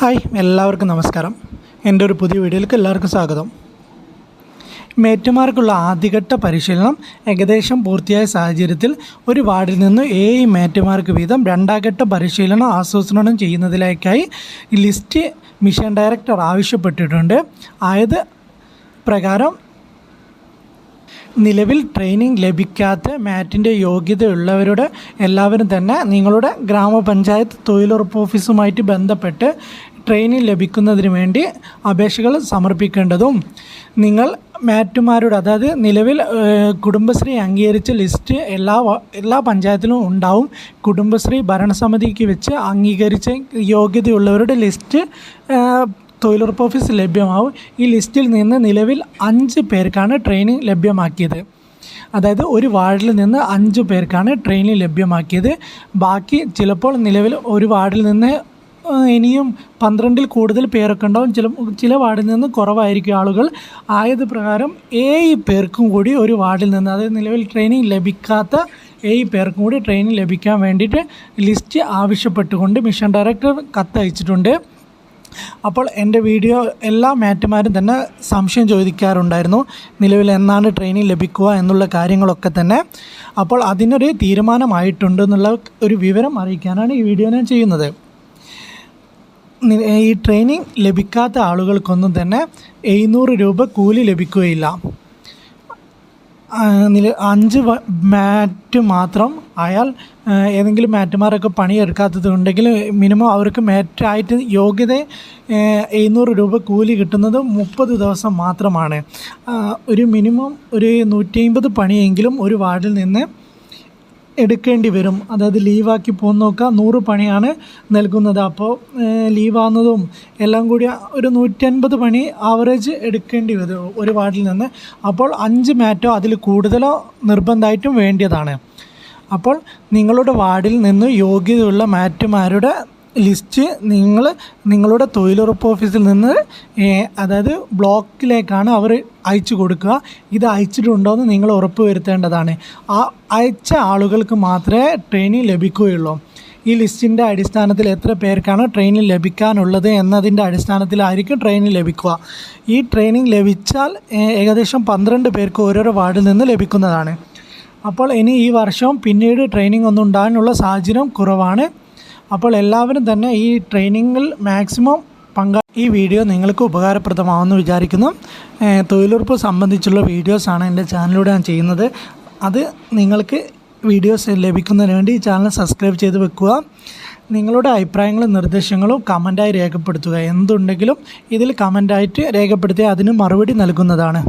Hi എല്ലാവർക്കും നമസ്കാരം. എന്റെ ഒരു പുതിയ വീഡിയോയിലേക്ക് എല്ലാവർക്കും സ്വാഗതം. മേറ്റുമാർക്കുള്ള ആദ്യഘട്ട പരിശീലനം ഏകദേശം പൂർത്തിയായ സാഹചര്യത്തിൽ ഒരു വാർഡിൽ നിന്ന് ഏഴ് മേറ്റുമാർക്ക് വീതം രണ്ടാംഘട്ട പരിശീലനം ആസൂത്രണം ചെയ്യുന്നതിലേക്കായി ലിസ്റ്റ് മിഷൻ ഡയറക്ടർ ആവശ്യപ്പെട്ടിട്ടുണ്ട്. ആയത് പ്രകാരം നിലവിൽ ട്രെയിനിങ് ലഭിക്കാത്ത മാറ്റിന്റെ യോഗ്യതയുള്ളവരുടെ എല്ലാവരും തന്നെ നിങ്ങളുടെ ഗ്രാമപഞ്ചായത്ത് തൊഴിലുറപ്പ് ഓഫീസുമായിട്ട് ബന്ധപ്പെട്ട് ട്രെയിനിങ് ലഭിക്കുന്നതിന് വേണ്ടി അപേക്ഷകൾ സമർപ്പിക്കേണ്ടതും. നിങ്ങൾ മാറ്റുമാരുടെ അതായത് നിലവിൽ കുടുംബശ്രീ അംഗീകരിച്ച ലിസ്റ്റ് എല്ലാ എല്ലാ പഞ്ചായത്തിലും ഉണ്ടാവും. കുടുംബശ്രീ ഭരണസമിതിക്ക് വെച്ച് അംഗീകരിച്ച യോഗ്യതയുള്ളവരുടെ ലിസ്റ്റ് തൊഴിലുറപ്പ് ഓഫീസ് ലഭ്യമാവും. ഈ ലിസ്റ്റിൽ നിന്ന് നിലവിൽ അഞ്ച് പേർക്കാണ് ട്രെയിനിങ് ലഭ്യമാക്കിയത്. അതായത് ഒരു വാർഡിൽ നിന്ന് അഞ്ച് പേർക്കാണ് ട്രെയിനിങ് ലഭ്യമാക്കിയത്. ബാക്കി ചിലപ്പോൾ നിലവിൽ ഒരു വാർഡിൽ നിന്ന് ഇനിയും പന്ത്രണ്ടിൽ കൂടുതൽ പേരൊക്കെ ഉണ്ടാവും. ചില ചില വാർഡിൽ നിന്ന് കുറവായിരിക്കും ആളുകൾ. ആയത് പ്രകാരം ഏഴ് പേർക്കും കൂടി ഒരു വാർഡിൽ നിന്ന് അതായത് നിലവിൽ ട്രെയിനിങ് ലഭിക്കാത്ത ഏഴ് പേർക്കും കൂടി ട്രെയിനിങ് ലഭിക്കാൻ വേണ്ടിയിട്ട് ലിസ്റ്റ് ആവശ്യപ്പെട്ടുകൊണ്ട് മിഷൻ ഡയറക്ടർ കത്തയച്ചിട്ടുണ്ട്. അപ്പോൾ എന്റെ വീഡിയോ എല്ലാ മാറ്റുമാരും തന്നെ സംശയം ചോദിക്കാറുണ്ടായിരുന്നു. നിലവിൽ എന്നാണ് ട്രെയിനിങ് ലഭിക്കുക എന്നുള്ള കാര്യങ്ങളൊക്കെ തന്നെ. അപ്പോൾ അതിനൊരു തീരുമാനമായിട്ടുണ്ട് എന്നുള്ള ഒരു വിവരം അറിയിക്കാനാണ് ഈ വീഡിയോ ഞാൻ ചെയ്യുന്നത്. ഈ ട്രെയിനിങ് ലഭിക്കാത്ത ആളുകൾക്കൊന്നും തന്നെ എഴുന്നൂറ് രൂപ കൂലി ലഭിക്കുകയില്ല. നില അഞ്ച് മാറ്റ് മാത്രം അയാൾ ഏതെങ്കിലും മാറ്റുമാരൊക്കെ പണിയെടുക്കാത്തത് ഉണ്ടെങ്കിൽ മിനിമം അവർക്ക് മാറ്റായിട്ട് യോഗ്യത എഴുന്നൂറ് രൂപ കൂലി കിട്ടുന്നത് മുപ്പത് ദിവസം മാത്രമാണ്. ഒരു മിനിമം ഒരു നൂറ്റി അമ്പത് പണിയെങ്കിലും ഒരു വാർഡിൽ നിന്ന് എടുക്കേണ്ടി വരും. അതായത് ലീവാക്കി പോകുന്നൊക്കെ നൂറ് പണിയാണ് നൽകുന്നത്. അപ്പോൾ ലീവാകുന്നതും എല്ലാം കൂടി ഒരു നൂറ്റൻപത് പണി ആവറേജ് എടുക്കേണ്ടി വരും ഒരു വാർഡിൽ നിന്ന്. അപ്പോൾ അഞ്ച് മാറ്റോ അതിൽ കൂടുതലോ നിർബന്ധമായിട്ടും വേണ്ടിയതാണ്. അപ്പോൾ നിങ്ങളുടെ വാർഡിൽ നിന്ന് യോഗ്യതയുള്ള മാറ്റുമാരുടെ ലിസ്റ്റ് നിങ്ങൾ നിങ്ങളുടെ തൊഴിലുറപ്പ് ഓഫീസിൽ നിന്ന് അതായത് ബ്ലോക്കിലേക്കാണ് അവർ അയച്ചു കൊടുക്കുക. ഇത് അയച്ചിട്ടുണ്ടോ എന്ന് നിങ്ങൾ ഉറപ്പ് വരുത്തേണ്ടതാണ്. ആ അയച്ച ആളുകൾക്ക് മാത്രമേ ട്രെയിനിങ് ലഭിക്കുകയുള്ളൂ. ഈ ലിസ്റ്റിന്റെ അടിസ്ഥാനത്തിൽ എത്ര പേർക്കാണ് ട്രെയിനിങ് ലഭിക്കാനുള്ളത് എന്നതിന്റെ അടിസ്ഥാനത്തിലായിരിക്കും ട്രെയിനിങ് ലഭിക്കുക. ഈ ട്രെയിനിങ് ലഭിച്ചാൽ ഏകദേശം പന്ത്രണ്ട് പേർക്ക് ഓരോരോ വാർഡിൽ നിന്ന് ലഭിക്കുന്നതാണ്. അപ്പോൾ ഇനി ഈ വർഷം പിന്നീട് ട്രെയിനിങ് ഒന്നും ഉണ്ടാകാനുള്ള സാഹചര്യം കുറവാണ്. അപ്പോൾ എല്ലാവരും തന്നെ ഈ ട്രെയിനിങ്ങിൽ മാക്സിമം പങ്കാ ഈ വീഡിയോ നിങ്ങൾക്ക് ഉപകാരപ്രദമാവുമെന്ന് വിചാരിക്കുന്നു. തൊഴിലുറപ്പ് സംബന്ധിച്ചുള്ള വീഡിയോസാണ് എന്റെ ചാനലിലൂടെ ഞാൻ ചെയ്യുന്നത്. അത് നിങ്ങൾക്ക് വീഡിയോസ് ലഭിക്കുന്നതിന് വേണ്ടി ഈ ചാനൽ സബ്സ്ക്രൈബ് ചെയ്ത് വെക്കുക. നിങ്ങളുടെ അഭിപ്രായങ്ങളും നിർദ്ദേശങ്ങളും കമന്റായി രേഖപ്പെടുത്തുക. എന്തുണ്ടെങ്കിലും ഇതിൽ കമന്റായിട്ട് രേഖപ്പെടുത്തി അതിന് മറുപടി നൽകുന്നതാണ്.